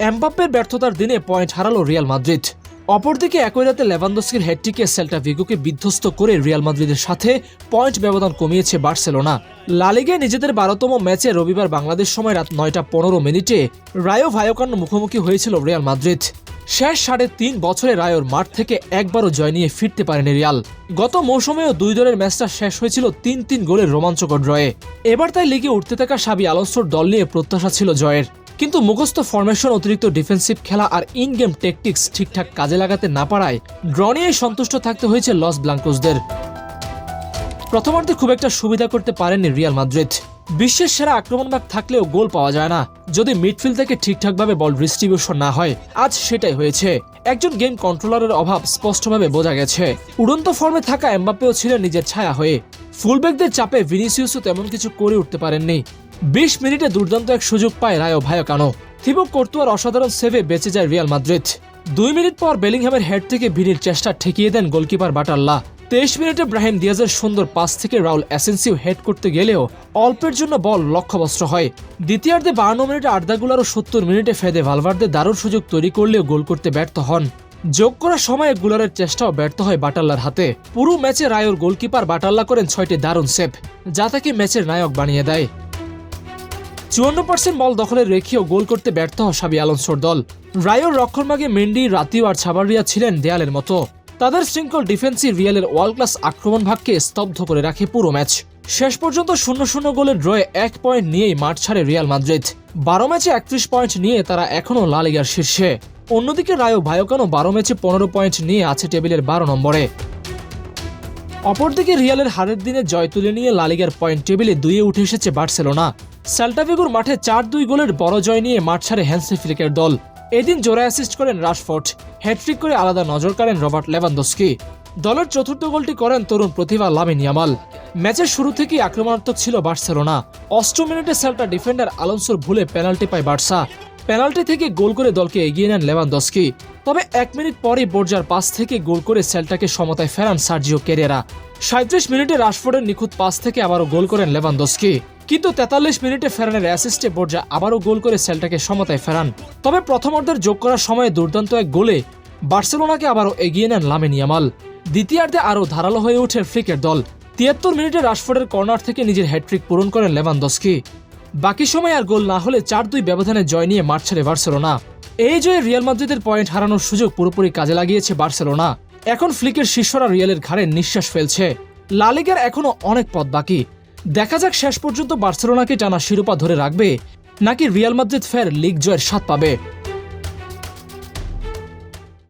এমবাপ্পের ব্যর্থতার দিনে পয়েন্ট হারালো রিয়াল মাদ্রিদ। অপরদিকে একই রাতে লেভানদস্কির হেডটিকে সেল্টা ভিগোকে বিধ্বস্ত করে রিয়াল মাদ্রিদের সাথে পয়েন্ট ব্যবধান কমিয়েছে বার্সেলোনা। লালিগায় নিজেদের বারোতম ম্যাচে রবিবার বাংলাদেশ সময় রাত নয়টা পনেরো মিনিটে রায়ো ভায়োকান্ন মুখোমুখি হয়েছিল রিয়াল মাদ্রিদ। শেষ সাড়ে তিন বছরে রায়োর মাঠ থেকে একবারও জয় নিয়ে ফিরতে পারেনি রিয়াল। গত মৌসুমেও দুই দলের ম্যাচটা শেষ হয়েছিল তিন তিন গোলের রোমাঞ্চকর ড্রয়ে। এবার তাই লিগে উঠতে থাকা সাবি আলোসোর দল নিয়ে প্রত্যাশা ছিল জয়ের। কিন্তু মুখস্থ ফরমেশন অতিরিক্ত ডিফেন্সিভ খেলা আর ইন গেম টেকটিক্স ঠিকঠাক কাজে লাগাতে না পারায় ড্র নিয়ে সন্তুষ্ট থাকতে হয়েছে লস ব্লাঙ্কোসদের প্রথমার্ধে খুব একটা সুবিধা করতে পারেননি রিয়াল মাদ্রিদ বিশ্বের সেরা আক্রমণভাগ থাকলেও গোল পাওয়া যায় না। যদি মিডফিল্ড থেকে ঠিকঠাকভাবে বল ডিস্ট্রিবিউশন না হয়, আজ সেটাই হয়েছে। একজন গেম কন্ট্রোলারের অভাব স্পষ্টভাবে বোঝা গেছে। উড়ন্ত ফর্মে থাকা এমবাপ্পেও ছিলেন নিজের ছায়া হয়ে। ফুলব্যাকদের চাপে ভিনিসিয়াসও তেমন কিছু করে উঠতে পারেননি। বিশ মিনিটে দুর্দান্ত এক সুযোগ পায় রায়ো ভায়োকানো। থিবো কর্তুয়ার অসাধারণ সেভে বেঁচে যায় রিয়াল মাদ্রিদ। দুই মিনিট পর বেলিংহ্যামের হেড থেকে ভিনির চেষ্টা ঠেকিয়ে দেন গোলকিপার বাটাল্লা। তেইশ মিনিটে ব্রাহিম দিয়াজের সুন্দর পাস থেকে রাউল অ্যাসেন্সিও হেড করতে গেলেও অল্পের জন্য বল লক্ষ্যবস্ত্র হয়। দ্বিতীয়ার্ধে বাহান্ন মিনিটে আর্দাগুলার ও সত্তর মিনিটে ফেদে ভালভার্দে দারুণ সুযোগ তৈরি করলেও গোল করতে ব্যর্থ হন। যোগ করার সময়ে গুলারের চেষ্টাও ব্যর্থ হয় বাটাল্লার হাতে। পুরো ম্যাচে রায়োর গোলকিপার বাটাল্লা করেন ছয়টি দারুণ সেভ, যা তাকে ম্যাচের নায়ক বানিয়ে দেয়। চুয়ান্ন পার্সেন্ট বল দখলে রেখেও গোল করতে ব্যর্থ হয় সাবি আলোনসোর দল। রায়োর রক্ষণভাগে মেন্ডি, রাতিও আর ছাবারিয়া ছিলেন দেয়ালের মতো। তাদের শৃঙ্খল ডিফেন্সি রিয়ালের ওয়ার্ল্ড ক্লাস আক্রমণ ভাগকে স্তব্ধ করে রাখে পুরো ম্যাচ। শেষ পর্যন্ত শূন্য শূন্য গোলের ড্রয়ে এক পয়েন্ট নিয়েই মাঠ ছাড়ে রিয়াল মাদ্রিদ। বারো ম্যাচে একত্রিশ পয়েন্ট নিয়ে তারা এখনও লালিগার শীর্ষে। অন্যদিকে রায়ো ভায়োকানো বারো ম্যাচে পনেরো পয়েন্ট নিয়ে আছে টেবিলের বারো নম্বরে। অপরদিকে রিয়ালের হারের দিনে জয় তুলে নিয়ে লালিগার পয়েন্ট টেবিলে দুইয়ে উঠে এসেছে বার্সেলোনা। সেল্টাভিগুর মাঠে চার দুই গোলের বড় জয় নিয়ে মাঠ ছাড়ে হ্যান্সি ফ্লিকের দল। এদিন জোড়া অ্যাসিস্ট করেন রাশফোর্ট হ্যাট্রিক করে আলাদা নজর কাড়েন রবার্ট লেভানদস্কি। দলের চতুর্থ গোলটি করেন তরুণ প্রতিভা লামিন ইয়ামাল। ম্যাচের শুরু থেকেই আক্রমণাত্মক ছিল বার্সেলোনা। অষ্টম মিনিটে সেল্টা ডিফেন্ডার আলোনসোর ভুলে পেনাল্টি পায় বার্সা। পেনাল্টি থেকে গোল করে দলকে এগিয়ে নেন লেভানদস্কি। তবে এক মিনিট পরেই বোর্জার পাস থেকে গোল করে সেল্টাকে সমতায় ফেরান সার্জিও কেরেরা সাঁত্রিশ মিনিটে রাশফোর্ডের নিখুঁত পাস থেকে আবারও গোল করেন লেভানদস্কি। কিন্তু তেতাল্লিশ মিনিটে ফেরানের অ্যাসিস্টে বোর্জা আবারও গোল করে সেল্টাকে সমতায় ফেরান। তবে প্রথমার্ধের যোগ করার সময় দুর্দান্ত এক গোলে বার্সেলোনাকে আবারও এগিয়ে নেন লামিন ইয়ামাল। দ্বিতীয়ার্ধে আরও ধারালো হয়ে ওঠে ফ্রিকের দল। তিয়াত্তর মিনিটে রাশফোর্ডের কর্নার থেকে নিজের হ্যাট্রিক পূরণ করেন লেভানদস্কি। বাকি সময় আর গোল না হলে চার দুই ব্যবধানে জয় নিয়ে মাঠ ছেড়ে বার্সেলোনা। এই জয়ে রিয়াল মাদ্রিদের পয়েন্ট হারানোর সুযোগ পুরোপুরি কাজে লাগিয়েছে বার্সেলোনা। এখন ফ্লিকের শিষ্যরা রিয়ালের ঘাড়ে নিঃশ্বাস ফেলছে। লালিগার এখনও অনেক পথ বাকি। দেখা যাক শেষ পর্যন্ত বার্সেলোনাকে টানা শিরোপা ধরে রাখবে, নাকি রিয়াল মাদ্রিদ ফের লিগ জয়ের স্বাদ পাবে।